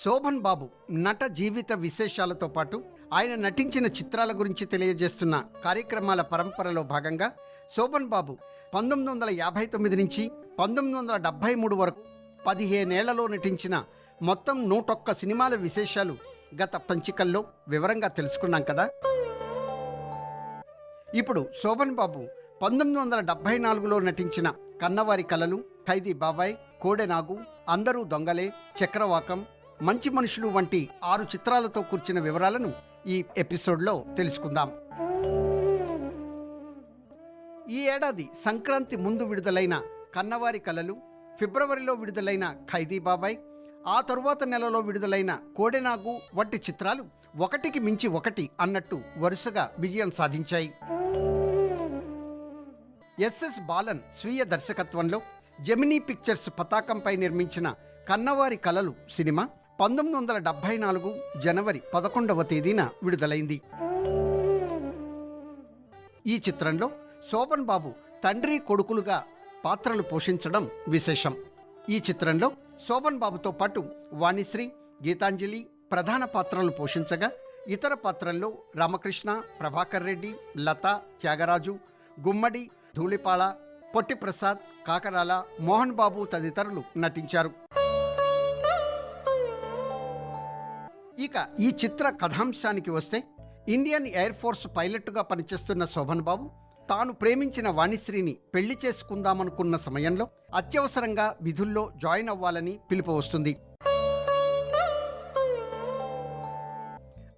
శోభన్ బాబు నట జీవిత విశేషాలతో పాటు ఆయన నటించిన చిత్రాల గురించి తెలియజేస్తున్న కార్యక్రమాల పరంపరలో భాగంగా శోభన్ బాబు పంతొమ్మిది వందల యాభై తొమ్మిది నుంచి పంతొమ్మిది వందల డెబ్భై మూడు వరకు పదిహేనేళ్ళలో నటించిన మొత్తం నూటొక్క సినిమాల విశేషాలు గత పంచికల్లో వివరంగా తెలుసుకున్నాం కదా. ఇప్పుడు శోభన్ బాబు పంతొమ్మిది వందల డెబ్బై నాలుగులో నటించిన కన్నవారి కలలు ఖైదీ బాబాయ్ కోడెనాగు అందరూ దొంగలే చక్రవాకం మంచి మనుషులు వంటి ఆరు చిత్రాలతో కూర్చిన వివరాలను ఈ ఎపిసోడ్లో తెలుసుకుందాం. ఈ ఏడాది సంక్రాంతి ముందు విడుదలైన కన్నవారి కలలు ఫిబ్రవరిలో విడుదలైన ఖైదీ బాబాయ్ ఆ తరువాత నెలలో విడుదలైన కోడెనాగు వంటి చిత్రాలు ఒకటికి మించి ఒకటి అన్నట్టు వరుసగా విజయం సాధించాయి. ఎస్ఎస్ బాలన్ స్వీయ దర్శకత్వంలో జెమినీ పిక్చర్స్ పతాకంపై నిర్మించిన కన్నవారి కలలు సినిమా పంతొమ్మిది వందల డెబ్బై నాలుగు జనవరి పదకొండవ తేదీన విడుదలైంది. ఈ చిత్రంలో శోభన్ బాబు తండ్రి కొడుకులుగా పాత్రలు పోషించడం విశేషం. ఈ చిత్రంలో శోభన్ బాబుతో పాటు వాణిశ్రీ గీతాంజలి ప్రధాన పాత్రలు పోషించగా ఇతర పాత్రల్లో రామకృష్ణ ప్రభాకర్ రెడ్డి లత త్యాగరాజు గుమ్మడి ధూళిపాళ పొట్టి ప్రసాద్ కాకరాల మోహన్ బాబు తదితరులు నటించారు. ఇక ఈ చిత్ర కథాంశానికి వస్తే ఇండియన్ ఎయిర్ ఫోర్స్ పైలట్గా పనిచేస్తున్న శోభన్ బాబు తాను ప్రేమించిన వాణిశ్రీని పెళ్ళి చేసుకుందామనుకున్న సమయంలో అత్యవసరంగా విధుల్లో జాయిన్ అవ్వాలని పిలుపు వస్తుంది.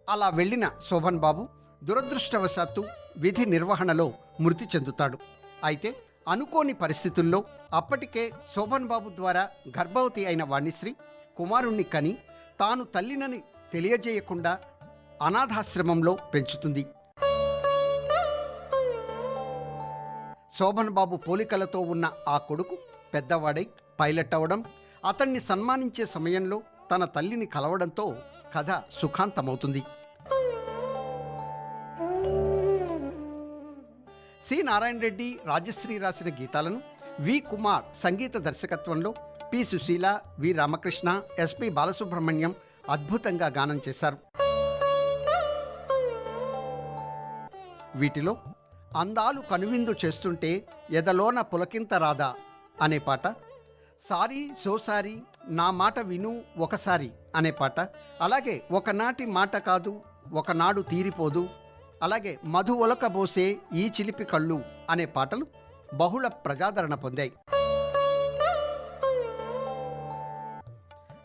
అలా వెళ్ళిన శోభన్ బాబు దురదృష్టవశాత్తు విధి నిర్వహణలో మృతి చెందుతాడు. అయితే అనుకోని పరిస్థితుల్లో అప్పటికే శోభన్ బాబు ద్వారా గర్భవతి అయిన వాణిశ్రీ కుమారుణ్ణి కని తాను తల్లినని తెలియజేయకుండా అనాథాశ్రమంలో పెంచుతుంది. శోభన్ బాబు పోలికలతో ఉన్న ఆ కొడుకు పెద్దవాడై పైలట్ అవడం అతన్ని సన్మానించే సమయంలో తన తల్లిని కలవడంతో కథ సుఖాంతమవుతుంది. సి. నారాయణ రెడ్డి రాజశ్రీ రాసిన గీతాలను వి. కుమార్ సంగీత దర్శకత్వంలో P. Susheela V. Ramakrishna SP Balasubrahmanyam అద్భుతంగా గానం చేశారు. వీటిలో అందాలు కనువిందు చేస్తుంటే ఎదలోన పులకింత రాదా అనే పాట సారీ సోసారి నా మాట విను ఒకసారి అనే పాట అలాగే ఒకనాటి మాట కాదు ఒకనాడు తీరిపోదు అలాగే మధు ఒలకబోసే ఈ చిలిపి కళ్ళు అనే పాటలు బహుళ ప్రజాదరణ పొందాయి.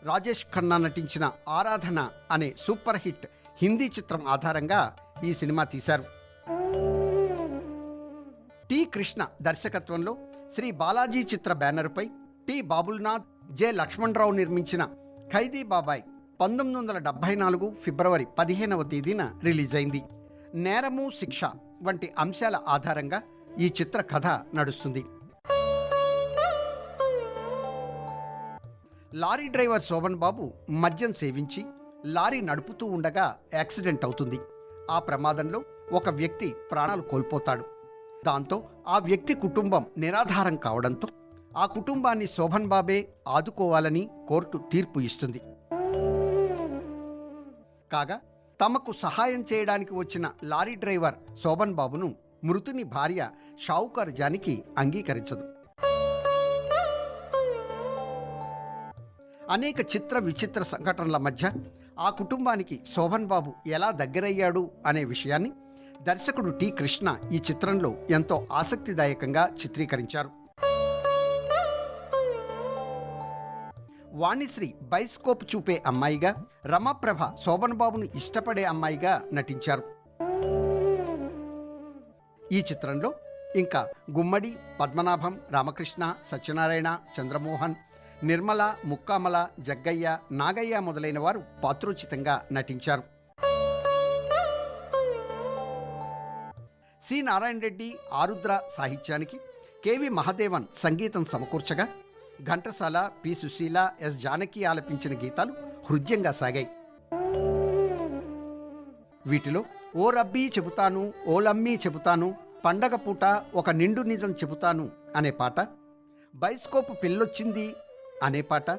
రాజేష్ ఖన్నా నటించిన ఆరాధన అనే సూపర్ హిట్ హిందీ చిత్రం ఆధారంగా ఈ సినిమా తీశారు. టి కృష్ణ దర్శకత్వంలో శ్రీ బాలాజీ చిత్ర బ్యానర్పై టి బాబుల్నాథ్ జె లక్ష్మణరావు నిర్మించిన ఖైదీ బాబాయ్ పంతొమ్మిది వందల డెబ్బై నాలుగు ఫిబ్రవరి పదిహేనవ తేదీన రిలీజ్ అయింది నేరము శిక్ష వంటి అంశాల ఆధారంగా ఈ చిత్ర కథ నడుస్తుంది. లారీ డ్రైవర్ శోభన్ బాబు మద్యం సేవించి లారీ నడుపుతూ ఉండగా యాక్సిడెంట్ అవుతుంది. ఆ ప్రమాదంలో ఒక వ్యక్తి ప్రాణాలు కోల్పోతాడు. దాంతో ఆ వ్యక్తి కుటుంబం నిరాధారం కావడంతో ఆ కుటుంబాన్ని శోభన్ బాబే ఆదుకోవాలని కోర్టు తీర్పు ఇస్తుంది. కాగా తమకు సహాయం చేయడానికి వచ్చిన లారీ డ్రైవర్ శోభన్ బాబును మృతుని భార్య షావుకారు జానికి అంగీకరించదు. అనేక చిత్ర విచిత్ర సంఘటనల మధ్య ఆ కుటుంబానికి శోభన్ బాబు ఎలా దగ్గరయ్యాడు అనే విషయాన్ని దర్శకుడు టి కృష్ణ ఈ చిత్రంలో ఎంతో ఆసక్తిదాయకంగా చిత్రీకరించారు. వాణిశ్రీ బైస్కోప్ చూపే అమ్మాయిగా రమప్రభ శోభన్ బాబును ఇష్టపడే అమ్మాయిగా నటించారు. ఈ చిత్రంలో ఇంకా గుమ్మడి పద్మనాభం రామకృష్ణ సత్యనారాయణ చంద్రమోహన్ నిర్మల ముక్కామల జగ్గయ్య నాగయ్య మొదలైన వారు పాత్రోచితంగా నటించారు. సి. నారాయణ రెడ్డి ఆరుద్ర సాహిత్యానికి కెవి మహదేవన్ సంగీతం సమకూర్చగా ఘంటసాల పి. సుశీల ఎస్. జానకి ఆలపించిన గీతాలు హృద్యంగా సాగాయి. వీటిలో ఓ రబ్బీ చెబుతాను ఓలమ్మీ చెబుతాను పండగ పూట ఒక నిండు నిజం చెబుతాను అనే పాట బైస్కోప్ పెళ్ళొచ్చింది అనే పాట.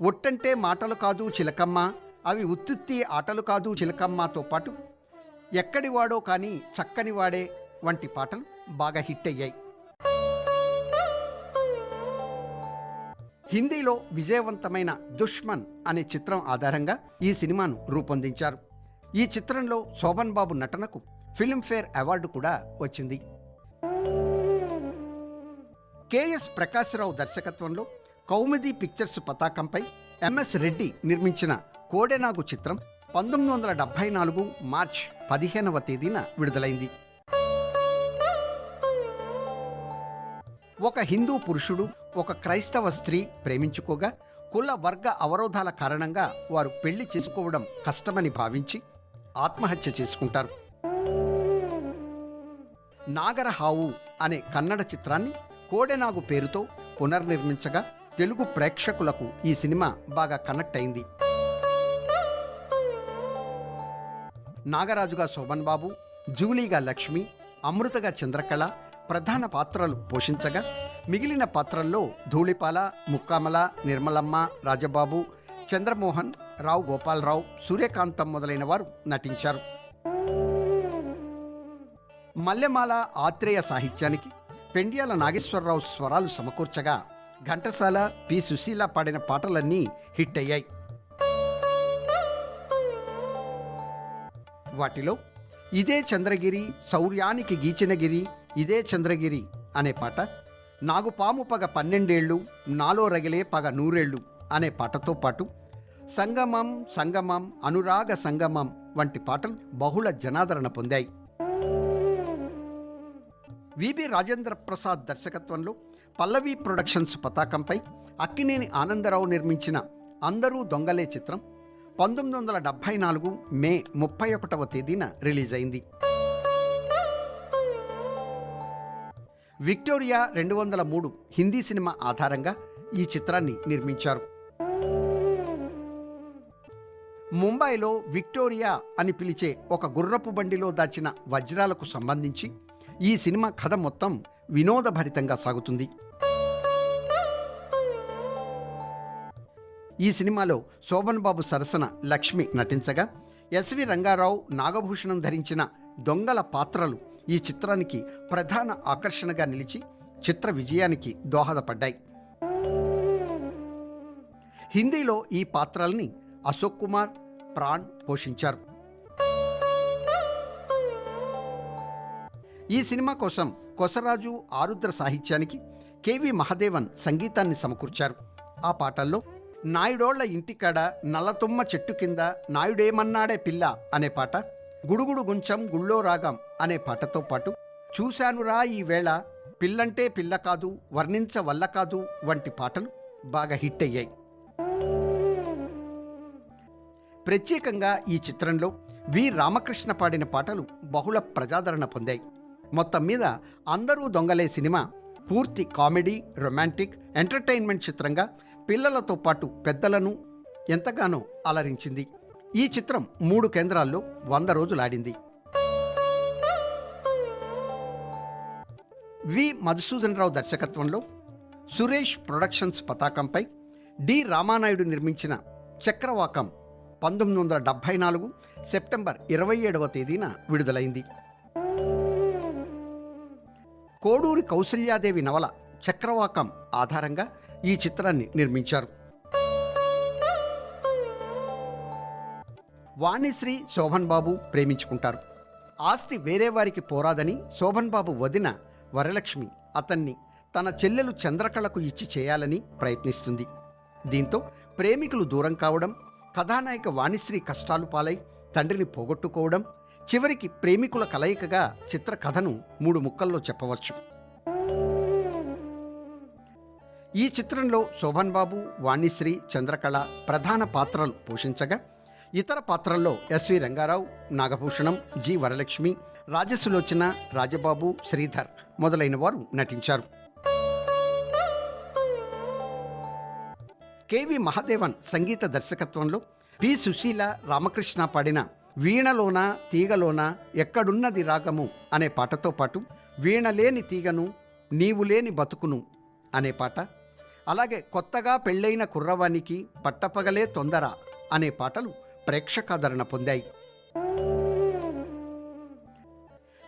ఒట్టంటే మాటలు కాదు చిలకమ్మ అవి ఉత్తుత్తి ఆటలు కాదు చిలకమ్మతో పాటు ఎక్కడివాడో కానీ చక్కని వాడే వంటి పాటలు బాగా హిట్ అయ్యాయి. హిందీలో విజయవంతమైన దుష్మన్ అనే చిత్రం ఆధారంగా ఈ సినిమాను రూపొందించారు. ఈ చిత్రంలో శోభన్ బాబు నటనకు ఫిల్మ్ఫేర్ అవార్డు కూడా వచ్చింది. కెఎస్ ప్రకాశ్రావు దర్శకత్వంలో కౌముది పిక్చర్స్ పతాకంపై ఎంఎస్ రెడ్డి నిర్మించిన కోడెనాగు చిత్రం పంతొమ్మిది వందల డెబ్భై నాలుగు మార్చ్ పదిహేనవ తేదీన విడుదలైంది. ఒక హిందూ పురుషుడు ఒక క్రైస్తవ స్త్రీ ప్రేమించుకోగా కుల వర్గ అవరోధాల కారణంగా వారు పెళ్ళి చేసుకోవడం కష్టమని భావించి ఆత్మహత్య చేసుకుంటారు. నాగరహావు అనే కన్నడ చిత్రాన్ని కోడెనాగు పేరుతో పునర్నిర్మించగా తెలుగు ప్రేక్షకులకు ఈ సినిమా బాగా కనెక్ట్ అయింది. నాగరాజుగా శోభన్ బాబు జూలీగా లక్ష్మి అమృతగా చంద్రకళ ప్రధాన పాత్రలు పోషించగా మిగిలిన పాత్రల్లో ధూళిపాల ముక్కామల నిర్మలమ్మ రాజబాబు చంద్రమోహన్ రావు గోపాలరావు సూర్యకాంతం మొదలైన వారు నటించారు. మల్లెమాల ఆత్రేయ సాహిత్యానికి పెండ్యాల నాగేశ్వరరావు స్వరాలు సమకూర్చగా ఘంటసాల పి. సుశీల పాడిన పాటలన్నీ హిట్ అయ్యాయి. వాటిలో ఇదే చంద్రగిరి శౌర్యానికి గీచినగిరి ఇదే చంద్రగిరి అనే పాట నాగుపాము పగ పన్నెండేళ్ళు నాలో రగిలే పగ నూరేళ్ళు అనే పాటతో పాటు సంగమం సంగమం అనురాగ సంగమం వంటి పాటలు బహుళ జనాదరణ పొందాయి. విబి రాజేంద్ర ప్రసాద్ దర్శకత్వంలో పల్లవి ప్రొడక్షన్స్ పతాకంపై అక్కినేని ఆనందరావు నిర్మించిన అందరూ దొంగలే చిత్రం పంతొమ్మిది వందల డెబ్భై నాలుగు మే ముప్పై ఒకటవ తేదీన రిలీజ్ అయింది. విక్టోరియా రెండు వందల మూడు హిందీ సినిమా ఆధారంగా ఈ చిత్రాన్ని నిర్మించారు. ముంబైలో విక్టోరియా అని పిలిచే ఒక గుర్రపు బండిలో దాచిన వజ్రాలకు సంబంధించి ఈ సినిమా కథ మొత్తం వినోదభరితంగా సాగుతుంది. ఈ సినిమాలో శోభన్ బాబు సరసన లక్ష్మి నటించగా ఎస్వి రంగారావు నాగభూషణం ధరించిన దొంగల పాత్రలు ఈ చిత్రానికి ప్రధాన ఆకర్షణగా నిలిచి చిత్ర విజయానికి దోహదపడ్డాయి. హిందీలో ఈ పాత్రల్ని అశోక్ కుమార్ ప్రాణ్ పోషించారు. ఈ సినిమా కోసం కొసరాజు ఆరుద్ర సాహిత్యానికి కెవి మహదేవన్ సంగీతాన్ని సమకూర్చారు. ఆ పాటల్లో నాయుడోళ్ళ ఇంటికాడ నల్లతుమ్మ చెట్టు కింద నాయుడేమన్నాడే పిల్ల అనే పాట గుడుగుడు గుంచం గుళ్ళో రాగం అనే పాటతో పాటు చూశానురా ఈ వేళ పిల్లంటే పిల్ల కాదు వర్ణించ వల్ల కాదు వంటి పాటలు బాగా హిట్ అయ్యాయి. ప్రత్యేకంగా ఈ చిత్రంలో వి. రామకృష్ణ పాడిన పాటలు బహుళ ప్రజాదరణ పొందాయి. మొత్తం మీద అందరూ దొంగలే సినిమా. పూర్తి కామెడీ రొమాంటిక్ ఎంటర్టైన్మెంట్ చిత్రంగా పిల్లలతో పాటు పెద్దలను ఎంతగానో అలరించింది. ఈ చిత్రం మూడు కేంద్రాల్లో వంద రోజులాడింది. వి. మధుసూదన్ రావు దర్శకత్వంలో సురేష్ ప్రొడక్షన్స్ పతాకంపై డి. రామానాయుడు నిర్మించిన చక్రవాకం పంతొమ్మిది వందల డెబ్భై నాలుగు సెప్టెంబర్ ఇరవై ఏడవ తేదీన విడుదలైంది. కోడూరి కౌసల్యాదేవి నవల చక్రవాకం ఆధారంగా ఈ చిత్రాన్ని నిర్మించారు. వాణిశ్రీ శోభన్ బాబు ప్రేమించుకుంటారు. ఆస్తి వేరే వారికి పోరాదని శోభన్ బాబు వదిన వరలక్ష్మి అతన్ని తన చెల్లెలు చంద్రకళకు ఇచ్చి చేయాలని ప్రయత్నిస్తుంది. దీంతో ప్రేమికులు దూరం కావడం కథానాయిక వాణిశ్రీ కష్టాలు పాలై తండ్రిని పోగొట్టుకోవడం చివరికి ప్రేమికుల కలయికగా చిత్ర కథను మూడు ముక్కల్లో చెప్పవచ్చు. ఈ చిత్రంలో శోభన్ బాబు వాణిశ్రీ చంద్రకళ ప్రధాన పాత్రలు పోషించగా ఇతర పాత్రల్లో ఎస్వి రంగారావు నాగభూషణం జి వరలక్ష్మి రాజసులోచన రాజబాబు శ్రీధర్ మొదలైన వారు నటించారు. కెవి మహాదేవన్ సంగీత దర్శకత్వంలో పి సుశీల రామకృష్ణ పాడిన వీణలోన తీగలోన ఎక్కడున్నది రాగము అనే పాటతో పాటు వీణలేని తీగను నీవు లేని బతుకును అనే పాట. అలాగే కొత్తగా పెళ్ళైన కుర్రవానికి పట్టపగలే తొందర అనే పాటలు ప్రేక్షకాదరణ పొందాయి.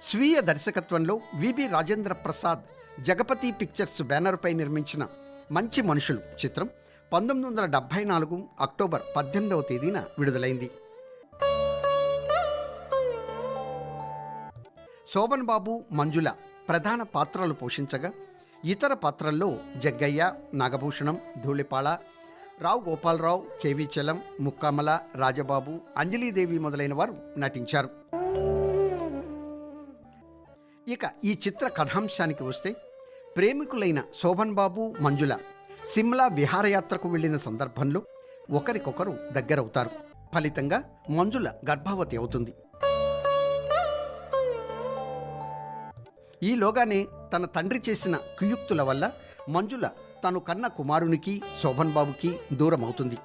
స్వీయ దర్శకత్వంలో విబి రాజేంద్ర ప్రసాద్ జగపతి పిక్చర్స్ బ్యానర్పై నిర్మించిన మంచి మనుషులు చిత్రం పంతొమ్మిది వందల డెబ్భై నాలుగు అక్టోబర్ పద్దెనిమిదవ తేదీన విడుదలైంది. శోభన్ బాబు మంజుల ప్రధాన పాత్రలు పోషించగా ఇతర పాత్రల్లో జగ్గయ్య నాగభూషణం ధూళిపాళ రావు గోపాలరావు కేవీ ముక్కామల రాజబాబు అంజలీదేవి మొదలైన వారు నటించారు. ఇక ఈ చిత్ర కథాంశానికి వస్తే ప్రేమికులైన శోభన్ బాబు మంజుల సిమ్లా విహారయాత్రకు వెళ్ళిన సందర్భంలో ఒకరికొకరు దగ్గరవుతారు. ఫలితంగా మంజుల గర్భవతి అవుతుంది. ఈలోగానే తన తండ్రి చేసిన కుయుక్తుల వల్ల మంజుల తను కన్న కుమారునికి శోభన్ బాబుకి దూరం అవుతుంది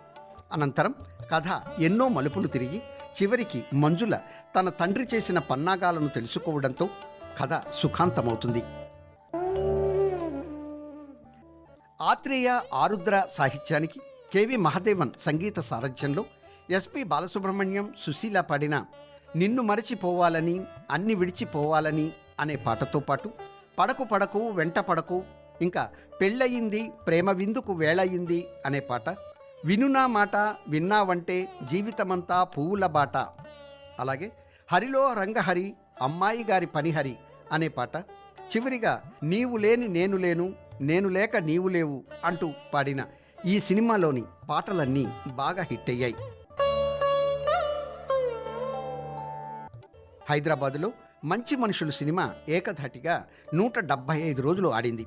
అనంతరం కథ ఎన్నో మలుపులు తిరిగి చివరికి మంజుల తన తండ్రి చేసిన పన్నాగాలను తెలుసుకోవడంతో కథ సుఖాంతమవుతుంది. ఆత్రేయ ఆరుద్ర సాహిత్యానికి కెవి మహదేవన్ సంగీత సారథ్యంలో ఎస్పి బాలసుబ్రహ్మణ్యం సుశీల పాడిన నిన్ను మరచిపోవాలని అన్ని విడిచిపోవాలని అనే పాటతో పాటు పడకు పడకు వెంట పడకు ఇంకా పెళ్ళయింది ప్రేమ విందుకు వేళయింది అనే పాట వినునా మాట విన్నావంటే జీవితమంతా పువ్వుల బాట. అలాగే హరిలో రంగహరి అమ్మాయి గారి పనిహరి అనే పాట చివరిగా నీవు లేని నేను లేను నేను లేక నీవు లేవు అంటూ పాడిన ఈ సినిమాలోని పాటలన్నీ బాగా హిట్ అయ్యాయి హైదరాబాదులో మంచి మనుషులు సినిమా ఏకధాటిగా నూట డెబ్భై ఐదు రోజులు ఆడింది.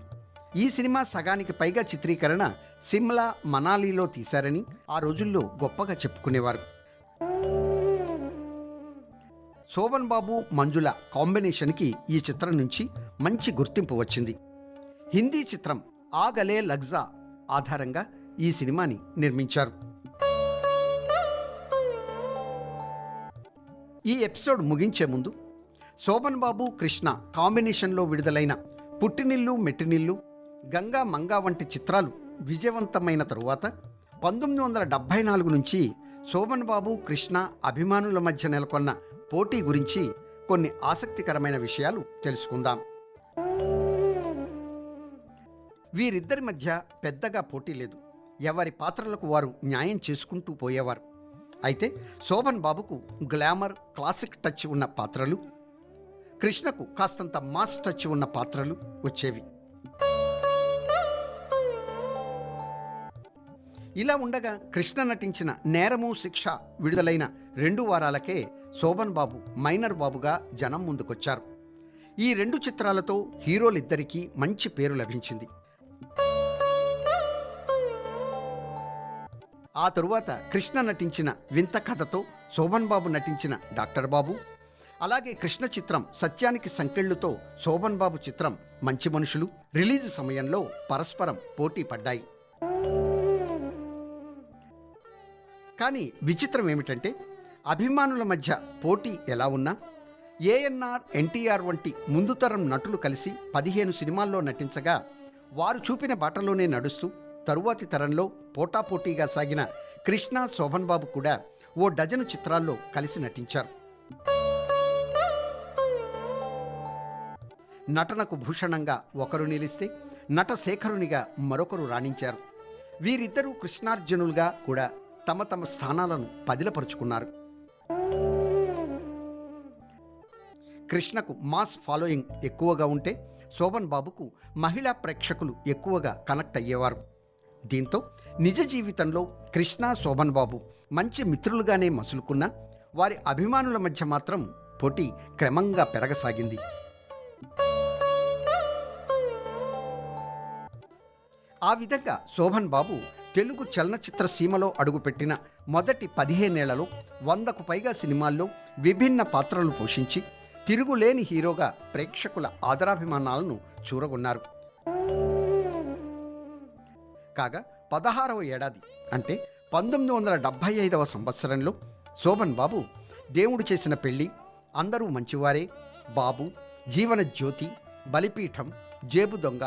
ఈ సినిమా సగానికి పైగా చిత్రీకరణ సిమ్లా మనాలిలో తీశారని ఆ రోజుల్లో గొప్పగా చెప్పుకునేవారు. శోభన్ బాబు మంజుల కాంబినేషన్కి ఈ చిత్రం నుంచి మంచి గుర్తింపు వచ్చింది. హిందీ చిత్రం ఆగలే లగ్జా ఆధారంగా ఈ సినిమాని నిర్మించారు. ఈ ఎపిసోడ్ ముగించే ముందు శోభన్ బాబు కృష్ణ కాంబినేషన్లో విడుదలైన పుట్టినిల్లు మెట్టినిల్లు గంగా మంగా వంటి చిత్రాలు విజయవంతమైన తరువాత పంతొమ్మిది వందల డెబ్భై నాలుగు నుంచి శోభన్ బాబు కృష్ణ అభిమానుల మధ్య నెలకొన్న పోటీ గురించి కొన్ని ఆసక్తికరమైన విషయాలు తెలుసుకుందాం. వీరిద్దరి మధ్య పెద్దగా పోటీ లేదు. ఎవరి పాత్రలకు వారు న్యాయం చేసుకుంటూ పోయేవారు. అయితే శోభన్ బాబుకు గ్లామర్ క్లాసిక్ టచ్ ఉన్న పాత్రలు కృష్ణకు కాస్తంత మాస్ టచ్ ఉన్న పాత్రలు వచ్చేవి. ఇలా ఉండగా కృష్ణ నటించిన నేరము శిక్ష విడుదలైన రెండు వారాలకే శోభన్ బాబు మైనర్ బాబుగా జనం ముందుకొచ్చారు. ఈ రెండు చిత్రాలతో హీరోలిద్దరికీ మంచి పేరు లభించింది. ఆ తరువాత కృష్ణ నటించిన వింత కథతో శోభన్ బాబు నటించిన డాక్టర్ బాబు అలాగే కృష్ణ చిత్రం సత్యానికి సంకెళ్ళుతో శోభన్ బాబు చిత్రం మంచి మనుషులు రిలీజ్ సమయంలో పరస్పరం పోటీ పడ్డాయి. కానీ విచిత్రం ఏమిటంటే అభిమానుల మధ్య పోటీ ఎలా ఉన్నా ఏఎన్ఆర్ ఎన్టీఆర్ వంటి ముందు తరం నటులు కలిసి పదిహేను సినిమాల్లో నటించగా వారు చూపిన బాటలోనే నడుస్తూ తరువాతి తరంలో పోటాపోటీగా సాగిన కృష్ణ శోభన్ బాబు కూడా ఓ డజను చిత్రాల్లో కలిసి నటించారు. నటనకు భూషణంగా ఒకరు నిలిస్తే నట శేఖరునిగా మరొకరు రాణించారు. వీరిద్దరూ కృష్ణార్జునులుగా కూడా తమ తమ స్థానాలను పదిలపరుచుకున్నారు. కృష్ణకు మాస్ ఫాలోయింగ్ ఎక్కువగా ఉంటే శోభన్ బాబుకు మహిళా ప్రేక్షకులు ఎక్కువగా కనెక్ట్ అయ్యేవారు. దీంతో నిజ జీవితంలో కృష్ణ శోభన్ బాబు మంచి మిత్రులుగానే మసులుకున్నా వారి అభిమానుల మధ్య మాత్రం పోటీ క్రమంగా పెరగసాగింది. ఆ విధంగా శోభన్ బాబు తెలుగు చలనచిత్ర సీమలో అడుగుపెట్టిన మొదటి పదిహేనేళ్ళలో వందకు పైగా సినిమాల్లో విభిన్న పాత్రలు పోషించి తిరుగులేని హీరోగా ప్రేక్షకుల ఆదరాభిమానాలను చూరగొన్నారు. కాగా పదహారవ ఏడాది అంటే పంతొమ్మిది వందల డెబ్భై ఐదవ సంవత్సరంలో శోభన్ బాబు దేవుడు చేసిన పెళ్ళి అందరూ మంచివారే బాబు జీవన జ్యోతి బలిపీఠం జేబు దొంగ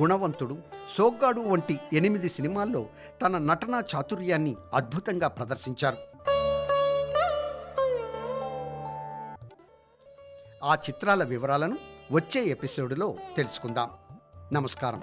గుణవంతుడు సోగ్గాడు వంటి ఎనిమిది సినిమాల్లో తన నటనా చాతుర్యాన్ని అద్భుతంగా ప్రదర్శించారు. ఆ చిత్రాల వివరాలను వచ్చే ఎపిసోడులో తెలుసుకుందాం. నమస్కారం.